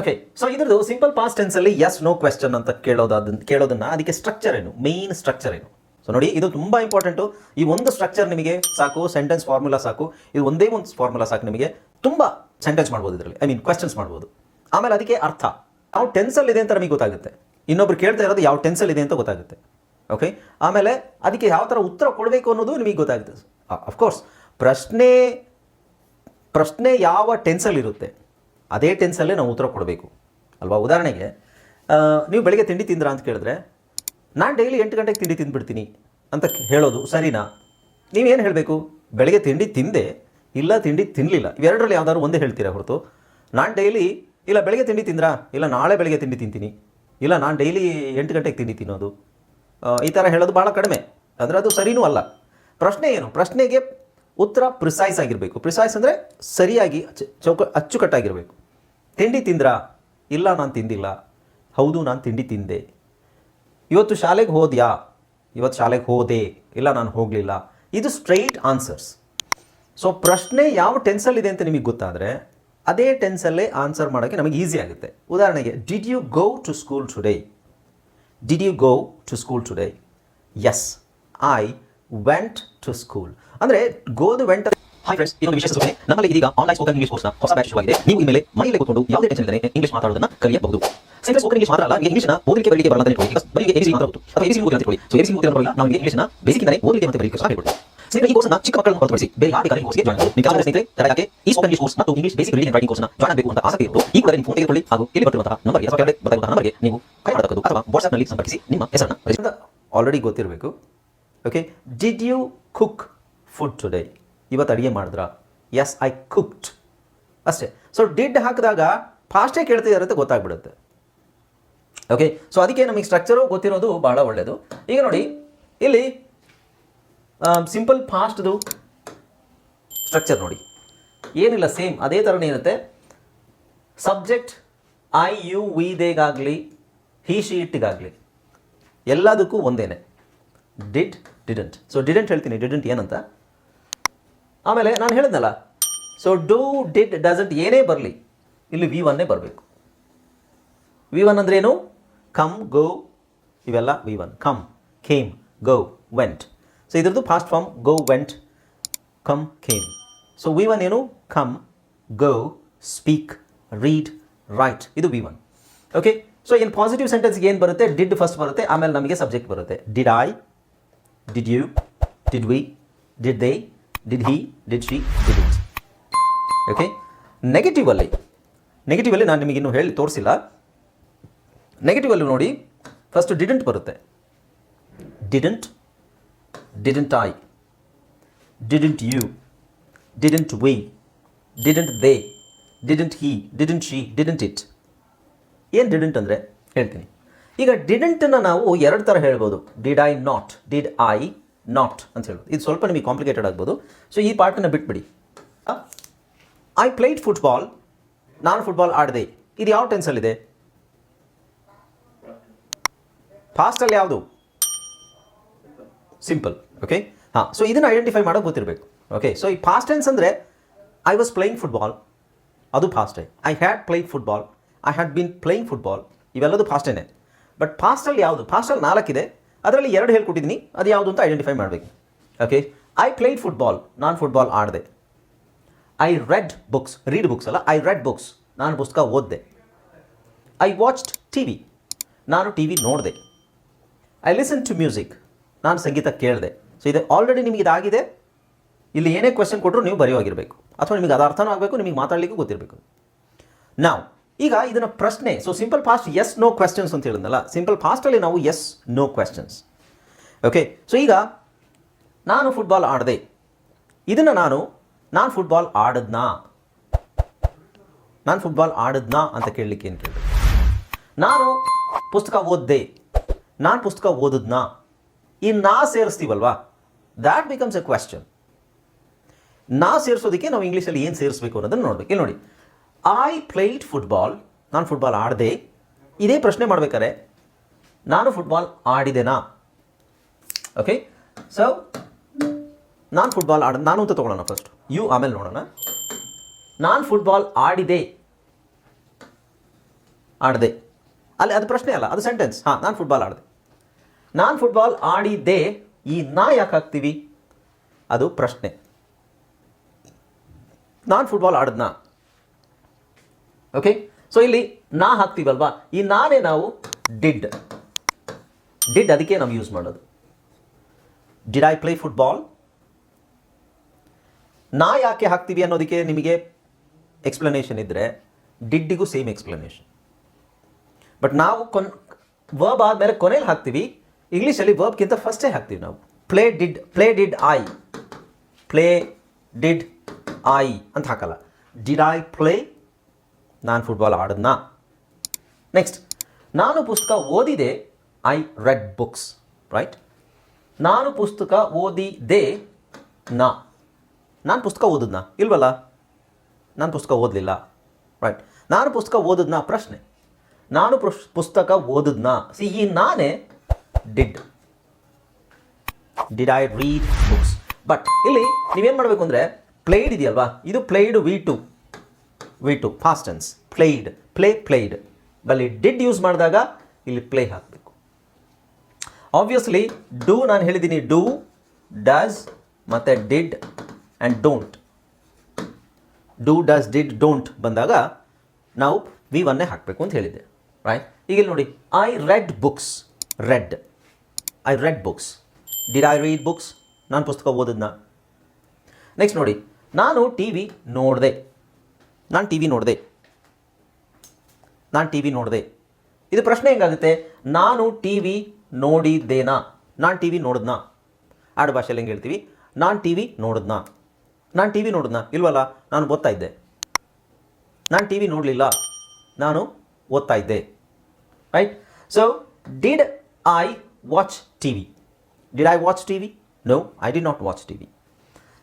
Okay so ಇದ್ರದ್ದು simple past tense ಅಲ್ಲಿ yes no question ಅಂತ ಕೇಳೋದಾದ, ಕೇಳೋದನ್ನ ಅದಕ್ಕೆ ಸ್ಟ್ರಕ್ಚರ್ ಏನು? ಮೇನ್ ಸ್ಟ್ರಕ್ಚರ್ ಏನು? ಸೊ ನೋಡಿ, ಇದು ತುಂಬಾ ಇಂಪಾರ್ಟೆಂಟು ಈ ಒಂದು ಸ್ಟ್ರಕ್ಚರ್ ನಿಮಗೆ ಸಾಕು ಸೆಂಟೆನ್ಸ್ ಫಾರ್ಮುಲಾ ಸಾಕು. ಇದು ಒಂದೇ ಒಂದು ಫಾರ್ಮುಲಾ ಸಾಕು ನಿಮಗೆ. ತುಂಬಾ ಸೆಂಟೆನ್ಸ್ ಮಾಡ್ಬೋದು ಇದರಲ್ಲಿ. ಐ ಮೀನ್ ಕ್ವೆಶ್ಚನ್ಸ್ ಮಾಡ್ಬೋದು. ಆಮೇಲೆ ಅದಕ್ಕೆ ಅರ್ಥ. ಯಾವ ಟೆನ್ಸಲ್ಲಿ ಇದೆ ಅಂತ ನಮಗೆ ಗೊತ್ತಾಗುತ್ತೆ. ಇನ್ನೊಬ್ರು ಕೇಳ್ತಾ ಇರೋದು ಯಾವ ಟೆನ್ಸಲ್ಲಿ ಇದೆ ಅಂತ ಗೊತ್ತಾಗುತ್ತೆ. ಓಕೆ ಆಮೇಲೆ ಅದಕ್ಕೆ ಯಾವ ಥರ ಉತ್ತರ ಕೊಡಬೇಕು ಅನ್ನೋದು ನಿಮಗೆ ಗೊತ್ತಾಗುತ್ತೆ. ಅಫ್ಕೋರ್ಸ್ ಪ್ರಶ್ನೆ ಪ್ರಶ್ನೆ ಯಾವ ಟೆನ್ಸಲ್ಲಿ ಇರುತ್ತೆ? ಅದೇ ಟೆನ್ಸಲ್ಲೇ ನಾವು ಉತ್ತರ ಕೊಡಬೇಕು. ಅಲ್ವಾ? ಉದಾಹರಣೆಗೆ ನೀವು ಬೆಳಗ್ಗೆ ತಿಂಡಿ ತಿಂದ್ರಾ ಅಂತ ಕೇಳಿದ್ರೆ, ನಾನು ಡೈಲಿ ಎಂಟು ಗಂಟೆಗೆ ತಿಂಡಿ ತಿಂದ್ಬಿಡ್ತೀನಿ ಅಂತ ಹೇಳೋದು ಸರಿನಾ? ನೀವೇನು ಹೇಳಬೇಕು? ಬೆಳಗ್ಗೆ ತಿಂಡಿ ತಿಂದೆ, ಇಲ್ಲ ತಿಂಡಿ ತಿನ್ನಲಿಲ್ಲ ಇವೆರಡರಲ್ಲಿ ಯಾವ್ದಾದ್ರು ಒಂದೇ ಹೇಳ್ತೀರಾ ಹೊರತು? ನಾನು ಡೈಲಿ, ಇಲ್ಲ ಬೆಳಗ್ಗೆ ತಿಂಡಿ ತಿಂದ್ರಾ? ಇಲ್ಲ ನಾಳೆ ಬೆಳಗ್ಗೆ ತಿಂಡಿ ತಿಂತೀನಿ. ಇಲ್ಲ ನಾನು ಡೈಲಿ ಎಂಟು ಗಂಟೆಗೆ ತಿಂಡಿ ತಿನ್ನೋದು. ಈ ಥರ ಹೇಳೋದು ಭಾಳ ಕಡಿಮೆ. ಅಂದರೆ ಅದು ಸರಿನೂ ಅಲ್ಲ. ಪ್ರಶ್ನೆ ಏನು? ಪ್ರಶ್ನೆಗೆ ಉತ್ತರ ಪ್ರಿಸೈಸ್ ಆಗಿರಬೇಕು. ಪ್ರಿಸೈಸ್ ಅಂದರೆ ಸರಿಯಾಗಿ ಚೌಕ, ಅಚ್ಚುಕಟ್ಟಾಗಿರಬೇಕು. ತಿಂಡಿ ತಿಂದ್ರಾ? ಇಲ್ಲ, ನಾನು ತಿಂದಿಲ್ಲ. ಹೌದು, ನಾನು ತಿಂಡಿ ತಿಂದೆ. ಇವತ್ತು ಶಾಲೆಗೆ ಹೋದ್ಯಾ? ಇವತ್ತು ಶಾಲೆಗೆ ಹೋದೆ. ಇಲ್ಲ, ನಾನು ಹೋಗಲಿಲ್ಲ. ಇದು ಸ್ಟ್ರೈಟ್ ಆನ್ಸರ್ಸ್ ಸೊ ಪ್ರಶ್ನೆ ಯಾವ ಟೆನ್ಸಲ್ಲಿದೆ ಅಂತ ನಿಮಗೆ ಗೊತ್ತಾದರೆ, ಅದೇ ಟೆನ್ಸಲ್ಲೇ ಆನ್ಸರ್ ಮಾಡೋಕ್ಕೆ ನಮಗೆ ಈಸಿ ಆಗುತ್ತೆ. ಉದಾಹರಣೆಗೆ did you go to school today did you go to school today yes I went to school ಅಂದರೆ ಗೋದು ವೆಂಟ್ ಹಾಯ್ ಫ್ರೆಂಡ್ಸ್ ಇದೊಂದು ವಿಶೇಷ ಸೂಚನೆ ನಮ್ಮಲ್ಲಿ ಇದೀಗ ಆನ್ಲೈನ್ ಸ್ಪೋಕನ್ ಇಂಗ್ಲಿಷ್ ಕೋರ್ಸ್ನ ಹೊಸ ಬ್ಯಾಚ್ ಶುರುವಾಗಿದೆ ನೀವು ಇನ್ಮೇಲೆ ಮನೆಯಲ್ಲೇ ಕೂತ್ಕೊಂಡು ಯಾವುದೇ ಟೆನ್ಷನ್ ಇಲ್ಲದೆ ಇಂಗ್ಲಿಷ್ ಮಾತಾಡೋದನ್ನ ಕಲಿಯಬಹುದು. ಸಿಂಪಲ್ ಸ್ಪೋಕನ್ ಇಂಗ್ಲಿಷ್ ಮಾತ್ರ ಅಲ್ಲ, ನಿಮಗೆ ಇಂಗ್ಲಿಷ್ನ ಓದಲಿಕ್ಕೆ ಬರಲಿಕ್ಕೆ ಬರಲ್ಲ ಅಂತ ಈಗ ಬರೀ ಎಬಿಸಿ ಗೊತ್ತು ಅಥವಾ ಎಬಿಸಿ ಓದಿ ಅಂತ ಇಟ್ಕೊಳ್ಳಿ ಸೊ ಎಬಿಸಿ ಓದಿ ಬರಲ್ಲ ನಾವು ಇಂಗ್ಲಿಷ್ನ ಬೇಸಿಕ್ ಇಂದಾನೆ ಓದಲಿಕ್ಕೆ ಮತ್ತೆ ಬರಲಿಕ್ಕೆ ಸಹ ಹೇಳ್ಕೊಡ್ತೀವಿ ಸ್ನೇಹಿತರೆ ಈ ಕೋರ್ಸ್ನ ಚಿಕ್ಕ ಮಕ್ಕಳನ್ನು ಹೊರತುಪಡಿಸಿ ಬೇರೆ ಯಾವ ಬೇಕಾದ್ರೆ ಕೋರ್ಸ್ಗೆ ಜಾಯ್ನ್ ಆಗಬಹುದು ನಿಮ್ಮ ಸ್ನೇಹಿತರೆ ತರಗತಿಗೆ ಈ ಸ್ಪೋಕನ್ ಇಂಗ್ಲಿಷ್ ಕೋರ್ಸ್ ಮತ್ತು ಇಂಗ್ಲಿಷ್ ಬೇಸಿಕ್ ರೀಡಿಂಗ್ ರೈಟಿಂಗ್ ಕೋರ್ಸ್ನ ಜಾಯ್ನ್ ಆಗಬೇಕು ಅಂತ ಆಸಕ್ತಿ ಇರೋದು ಈ ಕೂಡಲೇ ನಿಮ್ಮ ಫೋನ್ ತೆಗೆದುಕೊಳ್ಳಿ ಹಾಗೂ ಇಲ್ಲಿ ಬರ್ತಿರುವಂತಹ ನಂಬರ್ಗೆ ಅಥವಾ ಕೆಳಗಡೆ ಬರ್ತಿರುವಂತಹ ನಂಬರ್ಗೆ ನೀವು ಕರೆ ಮಾಡತಕ್ಕದ್ದು ಅಥವಾ ವಾಟ್ಸ್ಆಪ್ನಲ್ಲಿ ಸಂಪರ್ಕಿಸಿ ನಿಮ್ಮ ಹೆಸರನ್ನ ಆಲ್ರೆಡಿ ಗೊತ್ತಿರಬೇಕು. Okay did you cook food today ಇವತ್ತು ಅಡುಗೆ ಮಾಡಿದ್ರಾ? ಎಸ್ ಐ ಕುಕ್ಡ್ ಅಷ್ಟೇ. ಸೊ ಡಿಡ್ ಹಾಕಿದಾಗ ಫಾಸ್ಟೇ ಕೇಳ್ತಿದ್ದಾರೆ ಅಂತ ಗೊತ್ತಾಗ್ಬಿಡುತ್ತೆ. ಓಕೆ ಸೊ ಅದಕ್ಕೆ ನಮಗೆ ಸ್ಟ್ರಕ್ಚರು ಗೊತ್ತಿರೋದು ಭಾಳ ಒಳ್ಳೆಯದು ಈಗ ನೋಡಿ, ಇಲ್ಲಿ ಸಿಂಪಲ್ ಫಾಸ್ಟ್ದು ಸ್ಟ್ರಕ್ಚರ್ ನೋಡಿ. ಏನಿಲ್ಲ ಸೇಮ್ ಅದೇ ಥರನೇ ಇರುತ್ತೆ. ಸಬ್ಜೆಕ್ಟ್ ಐ ಯು ವಿ ದೇಗಾಗಲಿ ಹಿ ಶಿ ಇಟ್ಟಿಗಾಗಲಿ ಎಲ್ಲದಕ್ಕೂ ಒಂದೇನೆ. ಡಿಡ್ ಡಿಡೆಂಟ್ ಸೊ ಡಿಡೆಂಟ್ ಹೇಳ್ತೀನಿ. ಡಿಡೆಂಟ್ ಏನಂತ? ಆಮೇಲೆ ನಾನು ಹೇಳಿದ್ನಲ್ಲ. ಸೊ ಡೂ ಡಿಡ್ ಡಸಂಟ್ ಏನೇ ಬರಲಿ, ಇಲ್ಲಿ ವಿ ಒನ್ನೇ ಬರಬೇಕು. ವಿ ಒನ್ ಅಂದ್ರೇನು ಕಮ್ ಗೋ ಇವೆಲ್ಲ V one come came go went so ಇದ್ರದ್ದು past form go went come came so V one ಏನು? Come go speak read write ಇದು V one okay so in positive ಸೆಂಟೆನ್ಸ್ಗೆ ಏನು ಬರುತ್ತೆ? Did first ಬರುತ್ತೆ. ಆಮೇಲೆ ನಮಗೆ subject ಬರುತ್ತೆ. Did I did you? Did we? Did they? Did he? Did she? Did it? Okay ನೆಗೆಟಿವಲ್ಲಿ ನೆಗೆಟಿವಲ್ಲಿ ನಾನು ನಿಮಗೆ ಇನ್ನೂ ಹೇಳಿ ತೋರಿಸಿಲ್ಲ. ನೆಗೆಟಿವಲ್ಲಿ ನೋಡಿ ಫಸ್ಟ್ ಡಿಡೆಂಟ್ ಬರುತ್ತೆ. Didn't didn't I didn't you didn't we didn't they didn't he didn't she didn't it ಏನು ಡಿಡೆಂಟ್ ಅಂದರೆ ಹೇಳ್ತೀನಿ. ಈಗ ಡಿಡೆಂಟನ್ನು ನಾವು ಎರಡು ಥರ ಹೇಳ್ಬೋದು. Did I not did I not ಅಂತ ಹೇಳ್ಬೋದು. ಇದು ಸ್ವಲ್ಪ ನಿಮಗೆ ಕಾಂಪ್ಲಿಕೇಟೆಡ್ ಆಗ್ಬೋದು. ಸೊ ಈ ಪಾರ್ಟನ್ನು ಬಿಟ್ಬಿಡಿ. ಐ ಪ್ಲೇಡ್ ಫುಟ್ಬಾಲ್ ನಾನು ಫುಟ್ಬಾಲ್ ಆಡಿದೆ. ಇದು ಯಾವ ಟೆನ್ಸಲ್ಲಿದೆ ಫಾಸ್ಟಲ್ಲಿ ಯಾವುದು? ಸಿಂಪಲ್ ಓಕೆ ಹಾಂ ಸೊ ಇದನ್ನು ಐಡೆಂಟಿಫೈ ಮಾಡೋಕೆ ಗೊತ್ತಿರಬೇಕು. ಓಕೆ ಸೊ ಈ ಫಾಸ್ಟ್ ಟೆನ್ಸ್ ಅಂದರೆ ಐ ವಾಸ್ ಪ್ಲೇಯಿಂಗ್ ಫುಟ್ಬಾಲ್ ಅದು ಫಾಸ್ಟೇ I had playing football I had been playing football ಇವೆಲ್ಲದು ಫಾಸ್ಟೇನೆ ಬಟ್ ಫಾಸ್ಟಲ್ಲಿ ಯಾವುದು? ಪಾಸ್ಟಲ್ ನಾಲ್ಕಿದೆ. ಅದರಲ್ಲಿ ಎರಡು ಹೇಳ್ಕೊಟ್ಟಿದ್ದೀನಿ ಅದು ಯಾವುದು ಅಂತ ಐಡೆಂಟಿಫೈ ಮಾಡಬೇಕು. ಓಕೆ ಐ ಪ್ಲೇಡ್ ಫುಟ್ಬಾಲ್ ನಾನು football ಆಡಿದೆ. I read books read books ಅಲ್ಲ? ಐ ರೆಡ್ ಬುಕ್ಸ್ ನಾನು ಪುಸ್ತಕ ಓದಿದೆ. ಐ ವಾಚ್ಡ್ ಟಿ ವಿ ನಾನು ಟಿ ವಿ ನೋಡಿದೆ. ಐ ಲಿಸನ್ ಟು ಮ್ಯೂಸಿಕ್ ನಾನು ಸಂಗೀತ ಕೇಳಿದೆ. ಸೊ ಇದು ಆಲ್ರೆಡಿ ನಿಮಗೆ ಇದಾಗಿದೆ. ಇಲ್ಲಿ ಏನೇ ಕ್ವೆಶನ್ ಕೊಟ್ಟರು ನೀವು ಬರೆಯೋಗಿರಬೇಕು. ಅಥವಾ ನಿಮಗೆ ಅದು ಅರ್ಥನೂ ಆಗಬೇಕು, ನಿಮಗೆ ಮಾತಾಡಲಿಕ್ಕೂ ಗೊತ್ತಿರಬೇಕು. ನಾವು ಈಗ ಇದನ್ನು ಪ್ರಶ್ನೆ so simple past yes no questions ಅಂತ ಹೇಳಿದ್ನಲ್ಲ ಸಿಂಪಲ್ ಫಾಸ್ಟಲ್ಲಿ ನಾವು yes no questions okay so ಈಗ ನಾನು ಫುಟ್ಬಾಲ್ ಆಡಿದೆ. ಇದನ್ನು ನಾನು ನಾನು ಫುಟ್ಬಾಲ್ ಆಡದ್ನಾ? ನಾನು ಫುಟ್ಬಾಲ್ ಆಡದ್ನಾ ಅಂತ ಕೇಳಲಿಕ್ಕೆ ಏನು ಕೇಳಿದೆ ನಾನು ಪುಸ್ತಕ ಓದ್ದೆ. ನಾನು ಪುಸ್ತಕ ಓದಿದ್ನಾ? ಈ ನಾ ಸೇರಿಸ್ತೀವಲ್ವಾ? ದ್ಯಾಟ್ ಬಿಕಮ್ಸ್ ಎ ಕ್ವೆಶ್ಚನ್ ನಾ ಸೇರಿಸೋದಕ್ಕೆ ನಾವು ಇಂಗ್ಲೀಷಲ್ಲಿ ಏನು ಸೇರಿಸಬೇಕು ಅನ್ನೋದನ್ನು ನೋಡಬೇಕು. ಇಲ್ಲಿ ನೋಡಿ ಐ ಪ್ಲೇಡ್ ಫುಟ್ಬಾಲ್ ನಾನು ಫುಟ್ಬಾಲ್ ಆಡಿದೆ. ಇದೇ ಪ್ರಶ್ನೆ ಮಾಡ್ಬೇಕಾರೆ ನಾನು ಫುಟ್ಬಾಲ್ ಆಡಿದೆನಾ? ಓಕೆ ಸೊ ನಾನು ಫುಟ್ಬಾಲ್ ಆಡ, ನಾನು ಅಂತ ತೊಗೊಳ್ಳೋಣ ಫಸ್ಟ್ ಯು ಆಮೇಲೆ ನೋಡೋಣ. ನಾನು ಫುಟ್ಬಾಲ್ ಆಡಿದೆ. ಆಡಿದೆ. ಅಲ್ಲಿ ಅದು ಪ್ರಶ್ನೆ ಅಲ್ಲ, ಅದು ಸೆಂಟೆನ್ಸ್ ಹಾಂ, ನಾನು ಫುಟ್ಬಾಲ್ ಆಡಿದೆ. ನಾನು ಫುಟ್ಬಾಲ್ ಆಡಿದ್ದೆ ಈ ನಾ ಯಾಕೆ ಹಾಕ್ತೀವಿ? ಅದು ಪ್ರಶ್ನೆ. ನಾನು ಫುಟ್ಬಾಲ್ ಆಡಿದ್ನಾ? ಓಕೆ ಸೊ ಇಲ್ಲಿ ನಾ ಹಾಕ್ತೀವಲ್ವಾ? ಈ ನಾನೇ ನಾವು ಡಿಡ್ ಡಿಡ್ ಅದಕ್ಕೆ ನಾವು ಯೂಸ್ ಮಾಡೋದು. ಡಿಡ್ ಐ ಪ್ಲೇ ಫುಟ್ಬಾಲ್ ನಾ ಯಾಕೆ ಹಾಕ್ತೀವಿ ಅನ್ನೋದಕ್ಕೆ ನಿಮಗೆ ಎಕ್ಸ್ಪ್ಲನೇಷನ್ ಇದ್ದರೆ ಡಿಡ್ಡಿಗೂ ಸೇಮ್ ಎಕ್ಸ್ಪ್ಲನೇಷನ್ ಬಟ್ ನಾವು ಕೊನ್ ವರ್ಬ್ ಆದಮೇಲೆ ಕೊನೆಯಲ್ಲಿ ಹಾಕ್ತೀವಿ ಇಂಗ್ಲೀಷಲ್ಲಿ ವರ್ಬ್ಗಿಂತ ಫಸ್ಟೇ ಹಾಕ್ತೀವಿ ನಾವು. Play did play did I play did I ಅಂತ ಹಾಕಲ್ಲ. ಡಿಡ್ ಐ ಪ್ಲೇ ನಾನು ಫುಟ್ಬಾಲ್ ಆಡದ್ನಾ? ನೆಕ್ಸ್ಟ್ ನಾನು ಪುಸ್ತಕ ಓದಿದೆ ಐ ರೆಡ್ ಬುಕ್ಸ್ ರೈಟ್ ನಾನು ಪುಸ್ತಕ ಓದಿದೆ, ನಾ. ನಾನು ಪುಸ್ತಕ ಓದಿದ್ನಾ? ಇಲ್ವಲ್ಲ? ನಾನು ಪುಸ್ತಕ ಓದಲಿಲ್ಲ ರೈಟ್ ನಾನು ಪುಸ್ತಕ ಓದಿದ್ನಾ? ಪ್ರಶ್ನೆ. ನಾನು ಪುಸ್- ಪುಸ್ತಕ ಓದಿದ್ನಾ? ಸಿ ಈ ನಾನೇ did did I read books but ಇಲ್ಲಿ ನೀವೇನು ಮಾಡಬೇಕು ಅಂದರೆ ಪ್ಲೇಡ್ ಇದೆಯಲ್ವಾ? ಇದು played V two V two past tense played play played ಅಲ್ಲಿ ಡಿಡ್ ಯೂಸ್ ಮಾಡಿದಾಗ ಇಲ್ಲಿ ಪ್ಲೇ ಹಾಕಬೇಕು. ಆಬ್ವಿಯಸ್ಲಿ ಡೂ ನಾನು ಹೇಳಿದ್ದೀನಿ ಡೂ ಡಸ್ ಮತ್ತು did and don't do does did don't ಬಂದಾಗ ನಾವು ವಿ ಒನ್ನೇ ಹಾಕಬೇಕು ಅಂತ ಹೇಳಿದ್ದೆ. ರೈಟ್ ಈಗ ಇಲ್ಲಿ ನೋಡಿ I read books read I read books did I read books ನಾನು ಪುಸ್ತಕ ಓದಿದ್ನ. ನೆಕ್ಸ್ಟ್ ನೋಡಿ, ನಾನು ಟಿ ವಿ ನೋಡಿದೆ. ನಾನು ಟಿ ವಿ ನೋಡಿದೆ. ನಾನು ಟಿ ವಿ ನೋಡಿದೆ. ಇದು ಪ್ರಶ್ನೆ ಹೆಂಗಾಗುತ್ತೆ? ನಾನು ಟಿ ವಿ ನೋಡಿದ್ದೇನಾ? ನಾನು ಟಿ ವಿ ನೋಡಿದ್ನಾ? ಆಡು ಭಾಷೆಯಲ್ಲಿ ಹೆಂಗೆ ಹೇಳ್ತೀವಿ? ನಾನು ಟಿ ವಿ ನೋಡಿದ್ನಾ? ನಾನು ಟಿ ವಿ ನೋಡಿದ್ನಾ? ಇಲ್ವಲ್ಲ, ನಾನು ಓದ್ತಾ ಇದ್ದೆ. ನಾನು ಟಿ ವಿ ನೋಡಲಿಲ್ಲ, ನಾನು ಓದ್ತಾ ಇದ್ದೆ. Right so did I watch T V did I watch T V no I did not watch T V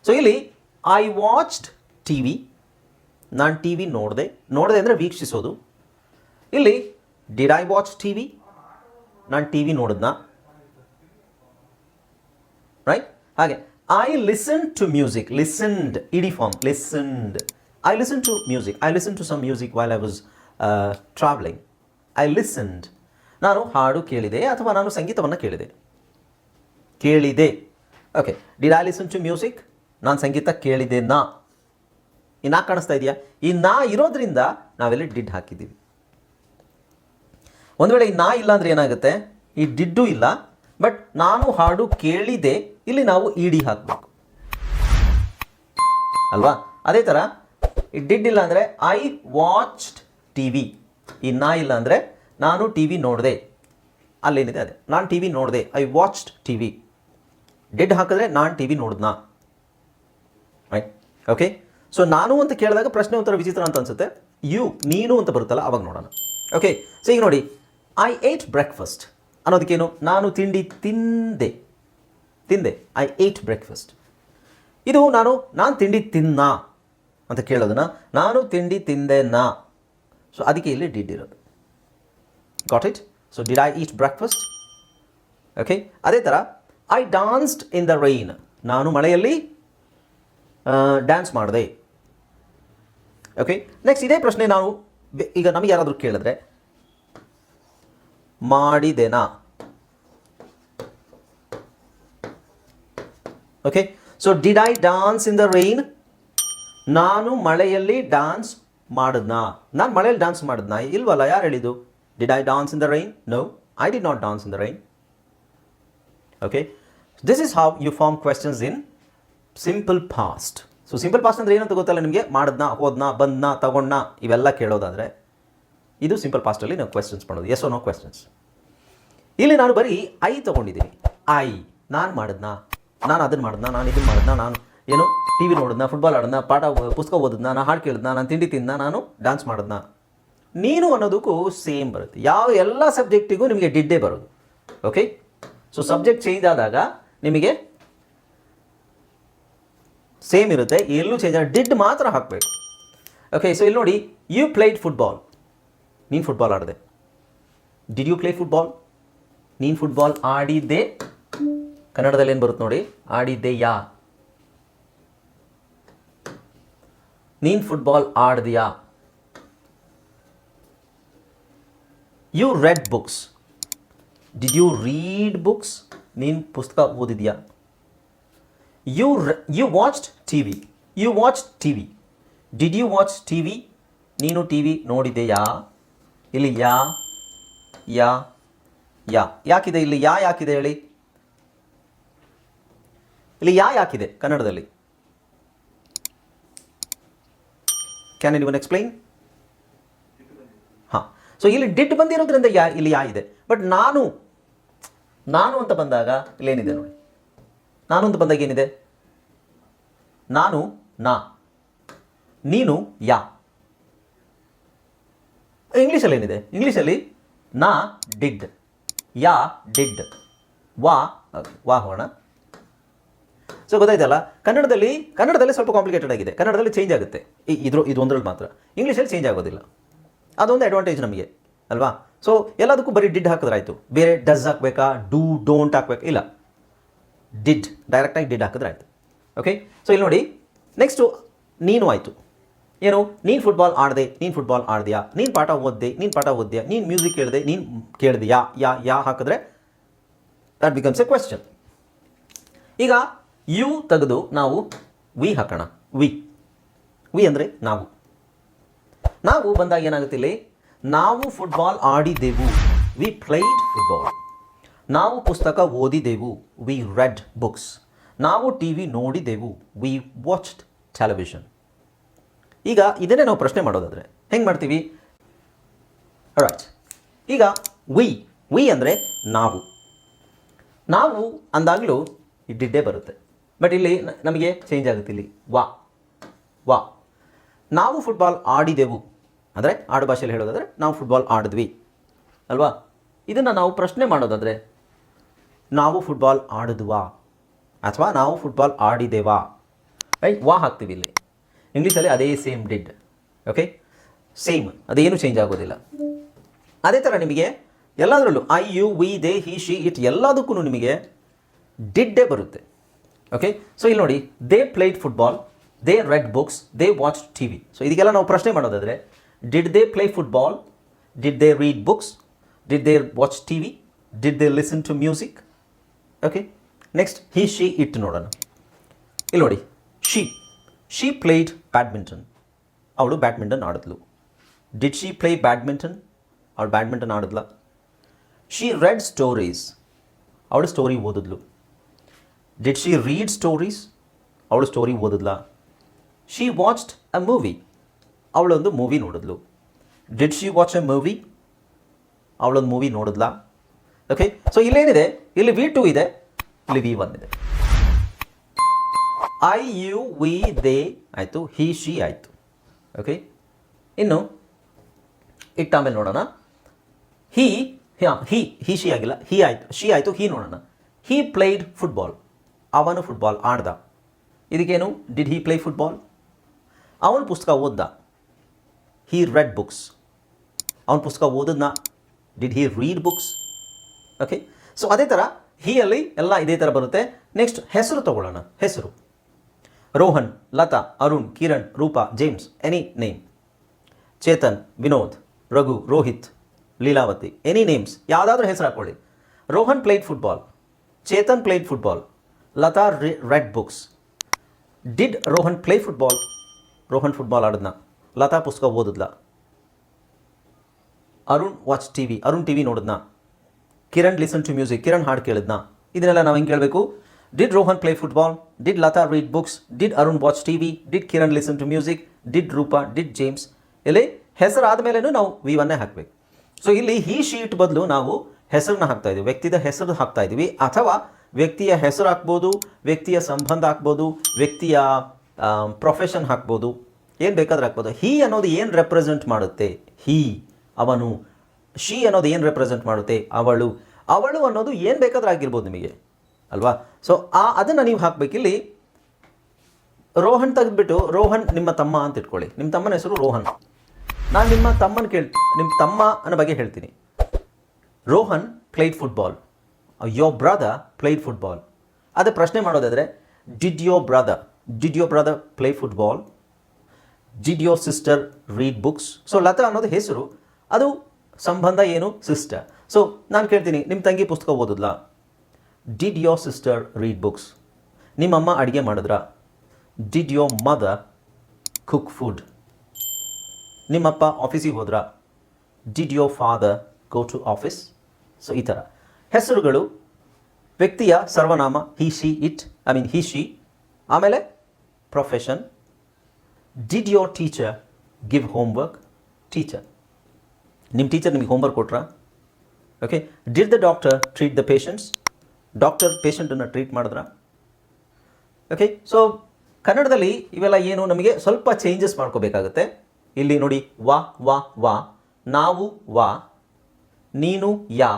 so ಇಲ್ಲಿ ಐ ವಾಚ್ಡ್ ಟಿ ವಿ ನಾನು ಟಿ ವಿ ನೋಡಿದೆ ನೋಡಿದೆ ಅಂದರೆ ವೀಕ್ಷಿಸೋದು. ಇಲ್ಲಿ did I watch T V ನಾನು T V ನೋಡಿದ್ನ? Right ಹಾಗೆ I listen to music listened ed form listened I listen to music I listen to some music while I was travelling I listened ನಾನು ಹಾಡು ಕೇಳಿದೆ ಅಥವಾ ನಾನು ಸಂಗೀತವನ್ನು ಕೇಳಿದೆ. ಕೇಳಿದೆ. Okay did I listen to music ನಾನು ಸಂಗೀತ ಕೇಳಿದೆ ನಾ ಈ ನಾ ಕಾಣಿಸ್ತಾ ಇದೆಯಾ? ಈ ನಾ ಇರೋದ್ರಿಂದ ನಾವೆಲ್ಲ ಡಿಡ್ ಹಾಕಿದ್ದೀವಿ. ಒಂದು ವೇಳೆ ಈ ನಾ ಇಲ್ಲ ಅಂದರೆ ಏನಾಗುತ್ತೆ? ಈ ಡಿಡ್ಡು ಇಲ್ಲ, ಬಟ್ ನಾನು ಹಾಡು ಕೇಳಿದೆ, ಇಲ್ಲಿ ನಾವು ಇಡಿ ಹಾಕಬೇಕು. ಅಲ್ವಾ? ಅದೇ ಥರ ಈ ಡಿಡ್ ಇಲ್ಲ ಅಂದರೆ ಐ ವಾಚ್ಡ್ ಟಿ ವಿ ಈ ನಾ ಇಲ್ಲ ಅಂದರೆ ನಾನು ಟಿ ವಿ ನೋಡಿದೆ. ಅಲ್ಲೇನಿದೆ ಅದೇ, ನಾನು ಟಿ ವಿ ನೋಡಿದೆ, I watched T V did ಹಾಕಿದ್ರೆ ನಾನು ಟಿ ವಿ ನೋಡಿದ್ನಾ ಓಕೆ ಸೊ ನಾನು ಅಂತ ಕೇಳಿದಾಗ ಪ್ರಶ್ನೆ ಉತ್ತರ ವಿಚಿತ್ರ ಅಂತ ಅನ್ಸುತ್ತೆ. ಯು ನೀನು ಅಂತ ಬರುತ್ತಲ್ಲ, ಅವಾಗ ನೋಡೋಣ. ಓಕೆ ಸೊ ಈಗ ನೋಡಿ ಐ ಏಟ್ ಬ್ರೇಕ್ಫಾಸ್ಟ್ ಅನ್ನೋದಕ್ಕೇನು? ನಾನು ತಿಂಡಿ ತಿಂದೆ. ತಿಂದೆ. ಐ ಏಟ್ ಬ್ರೇಕ್ಫಾಸ್ಟ್ ಇದು ನಾನು ನಾನು ತಿಂಡಿ ತಿನ್ನ ಅಂತ ಕೇಳೋದನ್ನ, ನಾನು ತಿಂಡಿ ತಿಂದೆ ನಾ ಸೊ ಅದಕ್ಕೆ ಇಲ್ಲಿ ಡಿಡ್ ಇರೋದು. Got it so did I eat breakfast okay ಅದೇ ಥರ I danced in the rain ನಾನು ಮಳೆಯಲ್ಲಿ ಡ್ಯಾನ್ಸ್ ಮಾಡಿದೆ. ಓಕೆ ನೆಕ್ಸ್ಟ್ ಇದೇ ಪ್ರಶ್ನೆ ನಾವು ಈಗ ನಮಗೆ ಯಾರಾದರೂ ಕೇಳಿದ್ರೆ, ಮಾಡಿದೆನಾ? Okay so did I dance in the rain ನಾನು ಮಳೆಯಲ್ಲಿ ಡಾನ್ಸ್ ಮಾಡಿದ್ನಾ? ನಾನು ಮಳೆಯಲ್ಲಿ ಡಾನ್ಸ್ ಮಾಡಿದ್ನಾ? ಇಲ್ವಲ್ಲ, ಯಾರು ಹೇಳಿದ್ದು? Did I dance in the rain no I did not dance in the rain okay this is how you form questions in simple past so simple past ಅಂದರೆ ಏನಂತ ಗೊತ್ತಲ್ಲ ನಿಮಗೆ? ಮಾಡಿದ್ನಾ, ಹೋದ್ನಾ, ಬಂದ್ನಾ, ತಗೊಂಡ್ನಾ, ಇವೆಲ್ಲ ಕೇಳೋದಾದರೆ ಇದು ಸಿಂಪಲ್ ಪಾಸ್ಟಲ್ಲಿ ನಾವು ಕ್ವೆಶನ್ಸ್ ಮಾಡೋದು. ಎಸ್ ನೋ ಕ್ವೆಶನ್ಸ್ ಇಲ್ಲಿ ನಾನು ಬರೀ ಐ ತೊಗೊಂಡಿದ್ದೀನಿ. ಐ ನಾನು ಮಾಡಿದ್ನಾ? ನಾನು ಅದನ್ನು ಮಾಡಿದ್ನಾ? ನಾನು ಇದನ್ನು ಮಾಡಿದ್ನಾ? ನಾನು ಏನು ಟಿ ವಿ ನೋಡಿದ್ನಾ ಫುಟ್ಬಾಲ್ ಆಡಿದ್ನಾ, ಪಾಠ ಪುಸ್ತಕ ಓದಿದ್ನಾ, ನಾನು ಹಾಡು ಕೇಳಿದ್ನಾ, ನಾನು ತಿಂಡಿ ತಿಂದ ನಾನು ಡ್ಯಾನ್ಸ್ ಮಾಡಿದ್ನಾ? ನೀನು ಅನ್ನೋದಕ್ಕೂ ಸೇಮ್ ಬರುತ್ತೆ. ಯಾವ ಎಲ್ಲ ಸಬ್ಜೆಕ್ಟಿಗೂ ನಿಮಗೆ ಡಿಡ್ಡೇ ಬರೋದು. ಓಕೆ ಸೊ ಸಬ್ಜೆಕ್ಟ್ ಚೇಂಜ್ ಆದಾಗ ನಿಮಗೆ ಸೇಮ್ ಇರುತ್ತೆ. ಎಲ್ಲೂ ಚೇಂಜ್ ಡಿಡ್ ಮಾತ್ರ ಹಾಕಬೇಕು. ಓಕೆ ಸೊ ಇಲ್ಲಿ ನೋಡಿ ಯು ಪ್ಲೇಡ್ ಫುಟ್ಬಾಲ್ ನೀನು ಫುಟ್ಬಾಲ್ ಆಡಿದೆ. ಡಿಡ್ ಯು ಪ್ಲೇ ಫುಟ್ಬಾಲ್ ನೀನು ಫುಟ್ಬಾಲ್ ಆಡಿದ್ದೆ. ಕನ್ನಡದಲ್ಲಿ ಏನು ಬರುತ್ತೆ ನೋಡಿ? ಆಡಿದ್ದೆ ಯಾ? ನೀನು football ಆಡ್ದಿಯಾ? You read books did you read books ನೀನು ಪುಸ್ತಕ ಓದಿದ್ಯಾ? You you watched T V you watch T V did you watch T V ನೀನು ಟಿ ವಿ ನೋಡಿದೆಯಾ? ಇಲ್ಲಿ ಯಾ? ಯಾ? ಯಾ ಯಾಕಿದೆ ಇಲ್ಲಿ? ಯಾ ಯಾಕಿದೆ ಹೇಳಿ? ಇಲ್ಲಿ ಯಾ ಯಾಕಿದೆ ಕನ್ನಡದಲ್ಲಿ? ಕ್ಯಾನ್ ಇವನ್ ಎಕ್ಸ್ಪ್ಲೈನ್ ಹಾಂ. ಸೊ ಇಲ್ಲಿ ಡಿಡ್ ಬಂದಿರೋದ್ರಿಂದ ಯಾ, ಇಲ್ಲಿ ಯಾ ಇದೆ. ಬಟ್ ನಾನು ನಾನು ಅಂತ ಬಂದಾಗ ಇಲ್ಲೇನಿದೆ ನೋಡಿ. ನಾನು ಅಂತ ಬಂದಾಗ ಏನಿದೆ? ನಾನು ನಾ. ನೀನು ಯಾ. ಇಂಗ್ಲೀಷಲ್ಲಿ ಏನಿದೆ? ಇಂಗ್ಲೀಷಲ್ಲಿ ನಾ ಡಿಡ್. Yeah did. ವಾ ವಾ ಹೋಣ ಸೊ ಗೊತ್ತಾಯ್ತಲ್ಲ? ಕನ್ನಡದಲ್ಲಿ ಕನ್ನಡದಲ್ಲಿ ಸ್ವಲ್ಪ ಕಾಂಪ್ಲಿಕೇಟೆಡ್ ಆಗಿದೆ. ಕನ್ನಡದಲ್ಲಿ ಚೇಂಜ್ ಆಗುತ್ತೆ. ಇದ್ರ ಇದು ಒಂದರಲ್ಲಿ ಮಾತ್ರ. ಇಂಗ್ಲೀಷಲ್ಲಿ ಚೇಂಜ್ ಆಗೋದಿಲ್ಲ. ಅದೊಂದು ಅಡ್ವಾಂಟೇಜ್ ನಮಗೆ, ಅಲ್ವಾ? ಸೊ ಎಲ್ಲದಕ್ಕೂ ಬರೀ ಡಿಡ್ ಹಾಕಿದ್ರೆ ಆಯಿತು. ಬೇರೆ ಡಸ್ ಹಾಕಬೇಕಾ? ಡೂ ಡೋಂಟ್ ಹಾಕಬೇಕಾ? ಇಲ್ಲ. ಡಿಡ್ ಡೈರೆಕ್ಟಾಗಿ ಡಿಡ್ ಹಾಕಿದ್ರೆ ಆಯಿತು. ಓಕೆ ಸೊ ಇಲ್ಲಿ ನೋಡಿ ನೆಕ್ಸ್ಟು ನೀನು ಆಯಿತು. ಏನು? ನೀನು ಫುಟ್ಬಾಲ್ ಆಡದೆ, ನೀನು ಫುಟ್ಬಾಲ್ ಆಡ್ದೆಯಾ? ನೀನು ಪಾಠ ಓದ್ದೆ, ನೀನು ಪಾಠ ಓದ್ದೆ ನೀನು ಮ್ಯೂಸಿಕ್ ಕೇಳಿದೆ, ನೀನು ಕೇಳಿದೆ ಯಾ ಯಾ ಹಾಕಿದ್ರೆ ದಟ್ ಬಿಕಮ್ಸ್ ಎ ಕ್ವೆಶನ್ ಈಗ ಯು ತೆಗೆದು ನಾವು ವಿ ಹಾಕೋಣ. ವಿ ವಿ ಅಂದರೆ ನಾವು. ನಾವು ಬಂದಾಗ ಏನಾಗುತ್ತೆ ಇಲ್ಲಿ? ನಾವು ಫುಟ್ಬಾಲ್ ಆಡಿದೆವು ವಿ ಪ್ಲೇಡ್ ಫುಟ್ಬಾಲ್ ನಾವು ಪುಸ್ತಕ ಓದಿದೆವು ವಿ ರೆಡ್ ಬುಕ್ಸ್ ನಾವು ಟಿ ವಿ ನೋಡಿದೆವು ವಿ ವಾಚ್ಡ್ ಟೆಲಿವಿಷನ್ ಈಗ ಇದನ್ನೇ ನಾವು ಪ್ರಶ್ನೆ ಮಾಡೋದಾದರೆ, ಹೆಂಗೆ ಮಾಡ್ತೀವಿ? ರೈಟ್ ಈಗ ವಿ ವಿ ಅಂದರೆ ನಾವು. ನಾವು ಅಂದಾಗಲೂ ಇದ್ದಿದ್ದೇ ಬರುತ್ತೆ. ಬಟ್ ಇಲ್ಲಿ ನಮಗೆ ಚೇಂಜ್ ಆಗುತ್ತೆ ಇಲ್ಲಿ, ವಾ. ವಾ. ನಾವು ಫುಟ್ಬಾಲ್ ಆಡಿದೆವು. ಅಂದರೆ ಆಡು ಭಾಷೆಯಲ್ಲಿ ಹೇಳೋದಾದರೆ ನಾವು ಫುಟ್ಬಾಲ್ ಆಡಿದ್ವಿ. ಅಲ್ವಾ? ಇದನ್ನು ನಾವು ಪ್ರಶ್ನೆ ಮಾಡೋದಾದರೆ ನಾವು ಫುಟ್ಬಾಲ್ ಆಡಿದ್ವಾ? ಅಥವಾ ನಾವು ಫುಟ್ಬಾಲ್ ಆಡಿದೆವಾ? ರೈಟ್ ವಾ ಹಾಕ್ತೀವಿ ಇಲ್ಲಿ. ಇಂಗ್ಲೀಷಲ್ಲಿ ಅದೇ ಸೇಮ್ ಡಿಡ್ ಓಕೆ ಸೇಮ್ ಅದೇನು ಚೇಂಜ್ ಆಗೋದಿಲ್ಲ. ಅದೇ ಥರ ನಿಮಗೆ ಎಲ್ಲದರಲ್ಲೂ I you we they he she it ಎಲ್ಲದಕ್ಕೂ ನಿಮಗೆ ಡಿಡ್ಡೇ ಬರುತ್ತೆ. ಓಕೆ ಸೊ ಇಲ್ಲಿ ನೋಡಿ they played football they read books they watch T V so ಇದಕ್ಕೆಲ್ಲ ನಾವು ಪ್ರಶ್ನೆ ಮಾಡೋದಾದರೆ did they play football did they read books did they watch T V did they listen to music okay next he she it ನೋಡೋಣ. ಇಲ್ಲಿ ನೋಡಿ she she played badminton ಅವಳು badminton ಆಡಿದ್ಲು. Did she play badminton ಅವಳು badminton ಆಡಿದ್ಲ. She read stories ಅವಳು story ಓದಿದ್ಲು. Did she read stories ಅವಳು ಸ್ಟೋರಿ ಓದಿದ್ಲ. ಶಿ ವಾಚ್ಡ್ ಅ ಮೂವಿ ಅವಳೊಂದು movie ನೋಡಿದ್ಲು. Did she watch a movie ಅವಳೊಂದು movie ನೋಡಿದ್ಲಾ. ಓಕೆ ಸೊ ಇಲ್ಲೇನಿದೆ ಇಲ್ಲಿ ವಿ ಟು ಇದೆ. ಇಲ್ಲಿ ವಿ ಒನ್ ಇದೆ. ಐ ಯು ವಿ ದೇ ಆಯಿತು. ಹಿ ಶಿ ಆಯಿತು. ಓಕೆ ಇನ್ನು ಇಟ್ಟ ಆಮೇಲೆ ನೋಡೋಣ ಹಿ ಹಾಂ ಹಿ ಶಿ ಆಗಿಲ್ಲ. ಹಿ ಆಯಿತು. ಶಿ ಆಯಿತು ಹಿ ನೋಡೋಣ. ಹಿ ಪ್ಲೇಡ್ ಫುಟ್ಬಾಲ್ ಅವನು ಫುಟ್ಬಾಲ್ ಆಡ್ದ. ಇದಕ್ಕೇನು? ಡಿಡ್ ಹಿ ಪ್ಲೇ ಫುಟ್ಬಾಲ್ ಅವನು ಪುಸ್ತಕ ಓದ್ದ. ಹಿ ರೆಡ್ ಬುಕ್ಸ್ ಅವನ ಪುಸ್ತಕ ಓದದ್ನ? Did he read books okay so ಅದೇ ಥರ ಹೀಯಲ್ಲಿ ಎಲ್ಲ ಇದೇ ಥರ ಬರುತ್ತೆ. ನೆಕ್ಸ್ಟ್ ಹೆಸರು ತಗೊಳ್ಳೋಣ. ಹೆಸರು. Rohan, Latha, Arun, Kiran, Roopa, James any name Chetan, Vinod, Raghu, Rohit, Leelavathi any names ಯಾವುದಾದ್ರೂ ಹೆಸರು ಹಾಕೊಳ್ಳಿ Rohan played football Chetan played football Latha read books did Rohan play football Rohan football ಆಡಿದ್ನ. Lata ಪುಸ್ತಕ ಓದಿದ್ಲ. Arun watch T V Arun T V ನೋಡಿದ್ನ. Kiran listen to music Kiran ಹಾಡು ಕೇಳಿದ್ನ? ಇದನ್ನೆಲ್ಲ ನಾವು ಹೆಂಗೆ ಕೇಳಬೇಕು? Did Rohan play football did Latha read books did Arun watch T V did Kiran listen to music did Roopa did James ಇಲ್ಲಿ ಹೆಸರು ಆದಮೇಲೆನೂ ನಾವು V ಒನ್ನೇ ಹಾಕಬೇಕು. ಸೊ ಇಲ್ಲಿ ಈ ಶೀಟ್ ಬದಲು ನಾವು ಹೆಸರನ್ನ ಹಾಕ್ತಾ ಇದ್ದೀವಿ. ವ್ಯಕ್ತಿಯ ಹೆಸರು ಹಾಕ್ತಾ ಇದ್ದೀವಿ. ಅಥವಾ ವ್ಯಕ್ತಿಯ ಹೆಸರು ಹಾಕ್ಬೋದು, ವ್ಯಕ್ತಿಯ ಸಂಬಂಧ ಹಾಕ್ಬೋದು, ವ್ಯಕ್ತಿಯ ಪ್ರೊಫೆಷನ್ ಹಾಕ್ಬೋದು. ಏನು ಬೇಕಾದ್ರೆ ಹಾಕ್ಬೋದು. ಹೀ ಅನ್ನೋದು ಏನು ರೆಪ್ರೆಸೆಂಟ್ ಮಾಡುತ್ತೆ? ಹೀ ಅವನು. ಶಿ ಅನ್ನೋದು ಏನು ರೆಪ್ರೆಸೆಂಟ್ ಮಾಡುತ್ತೆ? ಅವಳು. ಅವಳು ಅನ್ನೋದು ಏನು ಬೇಕಾದರೂ ಆಗಿರ್ಬೋದು ನಿಮಗೆ. ಅಲ್ವಾ? ಸೊ ಆ ಅದನ್ನು ನೀವು ಹಾಕಬೇಕಿಲ್ಲಿ ರೋಹನ್ ತೆಗೆದುಬಿಟ್ಟು, ರೋಹನ್ ನಿಮ್ಮ ತಮ್ಮ ಅಂತ ಇಟ್ಕೊಳ್ಳಿ. ನಿಮ್ಮ ತಮ್ಮನ ಹೆಸರು ರೋಹನ್. ನಾನು ನಿಮ್ಮ ತಮ್ಮನ ಕೇಳ್ ನಿಮ್ಮ ತಮ್ಮ ಅನ್ನೋ ಬಗ್ಗೆ ಹೇಳ್ತೀನಿ. Rohan played football your brother played football ಅದೇ ಪ್ರಶ್ನೆ ಮಾಡೋದಾದರೆ did your brother did your brother play football did your sister read books so Latha ಅನ್ನೋದು ಹೆಸರು. ಅದು ಸಂಬಂಧ ಏನು? ಸಿಸ್ಟರ್ ಸೊ ನಾನು ಕೇಳ್ತೀನಿ ನಿಮ್ಮ ತಂಗಿ ಪುಸ್ತಕ ಓದಿದ್ಲಾ? Did your sister read books ನಿಮ್ಮಮ್ಮ ಅಡುಗೆ ಮಾಡಿದ್ರಾ? Did your mother cook food ನಿಮ್ಮಪ್ಪ ಆಫೀಸಿಗೆ ಹೋದ್ರಾ? Did your father go to office so ಈ ಥರ. ಹೆಸರುಗಳು, ವ್ಯಕ್ತಿಯ ಸರ್ವನಾಮ he she it I mean he she ಆಮೇಲೆ profession did your teacher give homework teacher ನಿಮ್ಮ ಟೀಚರ್ ನಿಮಗೆ homework ಕೊಟ್ರಾ? Okay did the doctor treat the patients doctor ಪೇಷಂಟನ್ನು treat ಮಾಡಿದ್ರಾ? Okay so ಕನ್ನಡದಲ್ಲಿ ಇವೆಲ್ಲ ಏನು? ನಮಗೆ ಸ್ವಲ್ಪ ಚೇಂಜಸ್ ಮಾಡ್ಕೋಬೇಕಾಗುತ್ತೆ. ಇಲ್ಲಿ ನೋಡಿ, ವಾ ವಾ ವಾ. ನಾವು, ವಾ. ನೀನು, ಯಾ.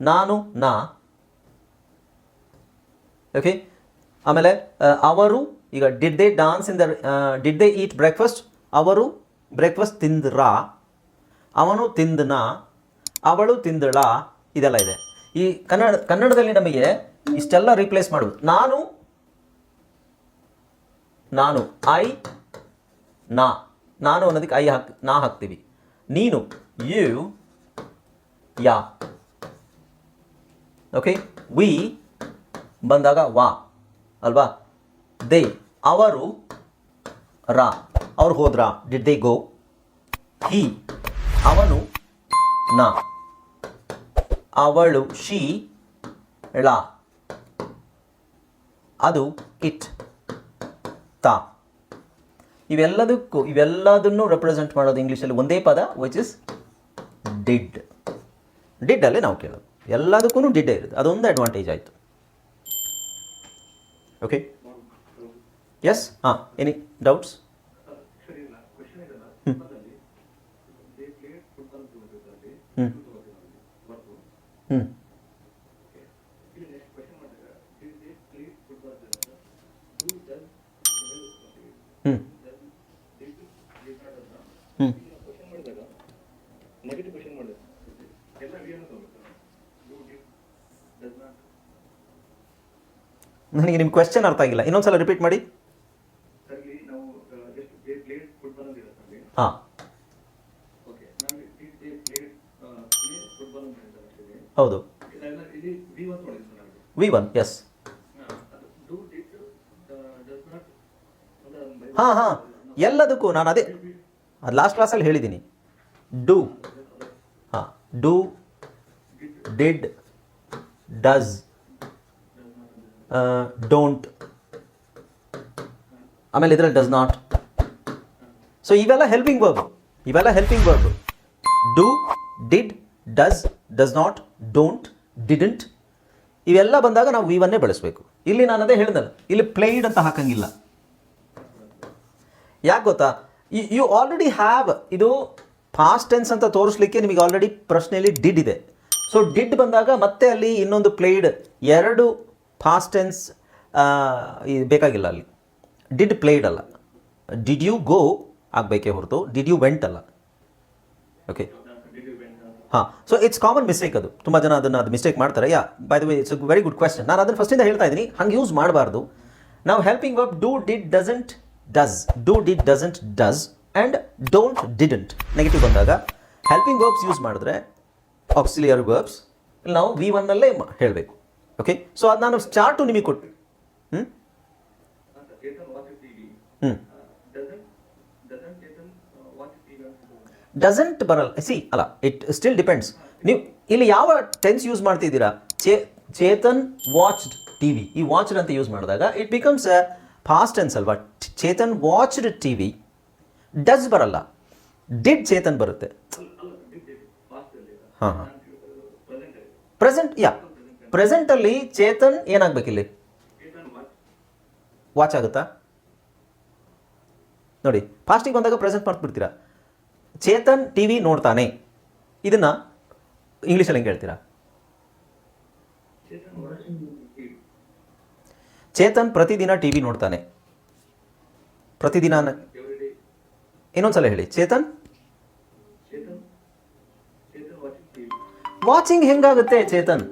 ನಾನು, ನಾ. ಓಕೆ ಆಮೇಲೆ ಅವರು, ಈಗ did they dance in the did they eat breakfast ಅವರು ಬ್ರೇಕ್ಫಾಸ್ಟ್ ತಿಂದ್ರಾ? ಅವನು ತಿಂದನ, ಅವಳು ತಿಂದಳ, ಇದೆಲ್ಲ ಇದೆ. ಈ ಕನ್ನಡ, ಕನ್ನಡದಲ್ಲಿ ನಮಗೆ ಇಷ್ಟೆಲ್ಲ ರಿಪ್ಲೇಸ್ ಮಾಡುವುದು. ನಾನು ನಾನು, ಐ, ನಾ. ನಾನು ಅನ್ನೋದಕ್ಕೆ ಐ ಹಾಕ್, ನಾ ಹಾಕ್ತೀವಿ. ನೀನು, ಯು, ಯಾ. ಓಕೆ ವಿ ಬಂದಾಗ ವಾ. ಅಲ್ವಾ? ದೇ ಅವರು, ರಾ. ಅವ್ರು ಹೋದ್ರಾ? ಡಿಡ್ ದೇ ಗೋ ಹಿ ಅವನು ನಾ. ಅವಳು ಶಿ. ಳ. ಅದು ಇಟ್. ತ. ಇವೆಲ್ಲದಕ್ಕೂ ಇವೆಲ್ಲದನ್ನು ರೆಪ್ರೆಸೆಂಟ್ ಮಾಡೋದು ಇಂಗ್ಲೀಷಲ್ಲಿ ಒಂದೇ ಪದ ವಿಚ್ ಇಸ್ ಡಿಡ್ ಡಿಡ್ ಅಲ್ಲೇ ನಾವು ಕೇಳೋದು. ಎಲ್ಲದಕ್ಕೂ ಡಿಡ್ಡೇ ಇರುತ್ತೆ. ಅದೊಂದು ಅಡ್ವಾಂಟೇಜ್ ಆಯಿತು. ಓಕೆ ಎಸ್ ಹಾಂ ಎನಿ ಡೌಟ್ಸ್ ಹ್ಞೂ ಹ್ಞೂ ಹ್ಞೂ ಹ್ಞೂ ನಾಟ್ ನನಗೆ ನಿಮ್ಮ ಕ್ವೆಶನ್ ಅರ್ಥ ಆಗಿಲ್ಲ. ಇನ್ನೊಂದ್ಸಲ ರಿಪೀಟ್ ಮಾಡಿ. ಸರ್ ಇಲ್ಲಿ ನಾವು ಆ, ಎಷ್ಟು ಪ್ಲೇಟ್ ಫುಟ್ಬಾಲ್ ಅಂತ ಇರುತ್ತೆ ಅಲ್ಲಿ ಹಾಂ ಓಕೆ ನಾವು did played play football ಅಂತ ಹೇಳ್ತಾರೆ actually. ಹೌದು. ವಿ ಒನ್ ಎಸ್ ಹಾಂ ಹಾಂ ಎಲ್ಲದಕ್ಕೂ ನಾನು ಅದೇ ಅದು ಲಾಸ್ಟ್ ಕ್ಲಾಸಲ್ಲಿ ಹೇಳಿದ್ದೀನಿ ಡೂ ಹಾಂ ಡೂ ಡಿಡ್ ಡಸ್ ಡೋಂಟ್ ಆಮೇಲೆ ಇದರಲ್ಲಿ ಡಸ್ ನಾಟ್ ಸೊ ಇವೆಲ್ಲ ಹೆಲ್ಪಿಂಗ್ ವರ್ಬ್ ಇವೆಲ್ಲ helping verb do did does does not don't didn't ಇವೆಲ್ಲ ಬಂದಾಗ ನಾವು ವಿವನ್ನೇ ಬಳಸಬೇಕು. ಇಲ್ಲಿ ನಾನು ಅದೇ ಹೇಳಿದಲ್ಲ ಇಲ್ಲಿ ಪ್ಲೇಯ್ಡ್ ಅಂತ ಹಾಕಂಗಿಲ್ಲ. ಯಾಕೆ ಗೊತ್ತಾ? ಯು ಆಲ್ರೆಡಿ ಹ್ಯಾವ್ ಇದು ಫಾಸ್ಟ್ ಟೆನ್ಸ್ ಅಂತ ತೋರಿಸ್ಲಿಕ್ಕೆ ನಿಮಗೆ ಆಲ್ರೆಡಿ ಪ್ರಶ್ನೆಯಲ್ಲಿ ಡಿಡ್ ಇದೆ. ಸೊ ಡಿಡ್ ಬಂದಾಗ ಮತ್ತೆ ಅಲ್ಲಿ ಇನ್ನೊಂದು ಪ್ಲೇಯ್ಡ್ ಎರಡು ಫಾಸ್ಟ್ ಟೆನ್ಸ್ ಬೇಕಾಗಿಲ್ಲ ಅಲ್ಲಿ. ಡಿಡ್ ಪ್ಲೇಡ್ ಅಲ್ಲ. ಡಿಡ್ ಯು ಗೋ ಆಗಬೇಕೇ ಹೊರತು. ಡಿಡ್ ಯು ವೆಂಟ್ ಅಲ್ಲ. ಓಕೆ ಹಾಂ ಸೊ ಇಟ್ಸ್ ಕಾಮನ್ ಮಿಸ್ಟೇಕ್ ಅದು. ತುಂಬ ಜನ ಅದನ್ನು ಅದು ಮಿಸ್ಟೇಕ್ ಮಾಡ್ತಾರೆ. Yeah by the way it's very good question ನಾನು ಅದನ್ನು ಫಸ್ಟಿಂದ ಹೇಳ್ತಾ ಇದ್ದೀನಿ. ಹಂಗೆ ಯೂಸ್ ಮಾಡಬಾರ್ದು. ನಾವು helping verb do did doesn't does do did doesn't does and don't didn't negative ಬಂದಾಗ ಹೆಲ್ಪಿಂಗ್ ವರ್ಬ್ಸ್ ಯೂಸ್ ಮಾಡಿದ್ರೆ ಆಕ್ಸಿಲಿಯರ್ ವರ್ಬ್ಸ್ ನಾವು ವಿ ಒನ್ನಲ್ಲೇ ಹೇಳಬೇಕು. ಓಕೆ ಸೊ ಅದು ನಾನು ಸ್ಟಾರ್ಟು ನಿಮಗೆ ಕೊಟ್ಟು ಹ್ಞೂ ಹ್ಞೂ does does Chetan watch TV ಅಂತ ಡಸಂಟ್ ಬರಲ್ಲ ಸಿ ಅಲ್ಲ ಇಟ್ ಸ್ಟಿಲ್ ಡಿಪೆಂಡ್ಸ್ ನೀವು ಇಲ್ಲಿ ಯಾವ ಟೆನ್ಸ್ ಯೂಸ್ ಮಾಡ್ತಿದ್ದೀರಾ? ಚೇ, ಚೇತನ್ ವಾಚ್ಡ್ ಟಿ ವಿ ಈ ವಾಚ್ಡ್ ಅಂತ ಯೂಸ್ ಮಾಡಿದಾಗ it becomes a past tense ಅಲ್ವಾ? Chetan watched T V does ಬರಲ್ಲ. ಡಿಡ್ ಚೇತನ್ ಬರುತ್ತೆ? ಹಾಂ ಹಾಂ. ಪ್ರೆಸೆಂಟ್ ಯಾ ಪ್ರೆಸೆಂಟಲ್ಲಿ ಚೇತನ್ ಏನಾಗಬೇಕಿಲ್ಲಿ ವಾಚ್ ಆಗುತ್ತಾ? ನೋಡಿ ಫಾಸ್ಟಿಗೆ ಬಂದಾಗ ಪ್ರೆಸೆಂಟ್ ಮಾಡ್ಬಿಡ್ತೀರಾ? ಚೇತನ್ ಟಿ ವಿ ನೋಡ್ತಾನೆ. ಇದನ್ನು ಇಂಗ್ಲೀಷಲ್ಲಿ ಹೆಂಗೆ ಹೇಳ್ತೀರಾ? ಚೇತನ್ ಪ್ರತಿದಿನ ಟಿ ವಿ ನೋಡ್ತಾನೆ. ಪ್ರತಿದಿನ ಇನ್ನೊಂದ್ಸಲ ಹೇಳಿ. ಚೇತನ್? ವಾಚಿಂಗ್ ಹೆಂಗಾಗುತ್ತೆ ಚೇತನ್?